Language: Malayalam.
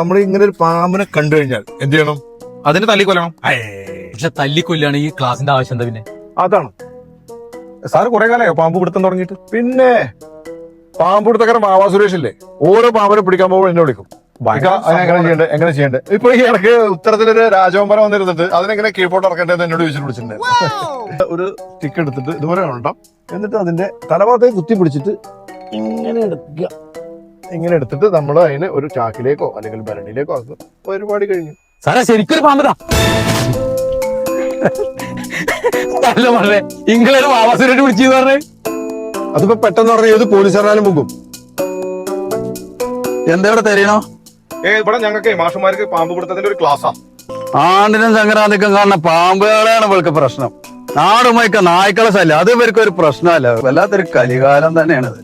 നമ്മൾ ഇങ്ങനെ ഒരു പാമ്പിനെ കണ്ടു കഴിഞ്ഞാൽ എന്ത് ചെയ്യണം? അതിന് തല്ലിക്കൊല്ലണം പക്ഷെ തല്ലിക്കൊല്ലാണ് ഈ ക്ലാസിന്റെ ആവശ്യം എന്താ പിന്നെ? അതാണ്. സാറ് കുറെ കാലമായോ പാമ്പ് പിടുത്തം തുടങ്ങിയിട്ട്. പിന്നെ പാമ്പ് പിടുത്തക്കാരൻ മാവാ സുരേഷ് ഇല്ലേ ഓരോ പാമ്പിനെ പിടിക്കാൻ പോകുമ്പോൾ എന്നെ വിളിക്കും. എങ്ങനെ ചെയ്യണ്ടേ എങ്ങനെ ചെയ്യണ്ടേ. ഇപ്പൊ ഈ ഇടയ്ക്ക് ഉത്തരത്തിലൊരു രാജവമ്പരം വന്നിരുന്നിട്ട് അതിനെങ്ങനെ കീഴ്പോട്ട് ഇറക്കേണ്ടത് എന്നോട് ചോദിച്ചിട്ട് വിളിച്ചിട്ടുണ്ട്. ഒരു സ്റ്റിക്ക് എടുത്തിട്ട് ഇതുപോലെ ഉണ്ടോ എന്നിട്ട് അതിന്റെ തലഭാഗത്തേക്ക് കുത്തി പിടിച്ചിട്ട് ഇങ്ങനെ എടുക്കുക. ഇങ്ങനെ എടുത്തിട്ട് നമ്മൾ അതിന് ഒരു ചാക്കിലേക്കോ അല്ലെങ്കിൽ ഭരണിയിലേക്കോ അത് പരിപാടി കഴിഞ്ഞു. സാറേ ശരിക്കൊരു പാമ്പതാ. അല്ല പറഞ്ഞേ ഇങ്ങളൊരു വാവാസുരട്ട് വിളിച്ചു പറഞ്ഞേ. അതിപ്പോ പെട്ടെന്ന് പറഞ്ഞ ഏത് പോലീസുകാരനാലും പോകും എന്താ ഇവിടെ തരീണോ ഏ ഇവിടെ ഞങ്ങൾക്ക് മാഷന്മാർക്ക് പാമ്പ് പിടുത്തത്തിന്റെ ഒരു ക്ലാസ്സാ. ആണ്ടിനും സംക്രാന്തിക്കും കാണുന്ന പാമ്പുകളെയാണ് ഇവൾക്ക് പ്രശ്നം. നാടുമയക്ക നായ്ക്കളെ ശല്യം. അത് ഇവർക്ക് ഒരു പ്രശ്നമല്ല. വല്ലാത്തൊരു കലികാലം തന്നെയാണിത്.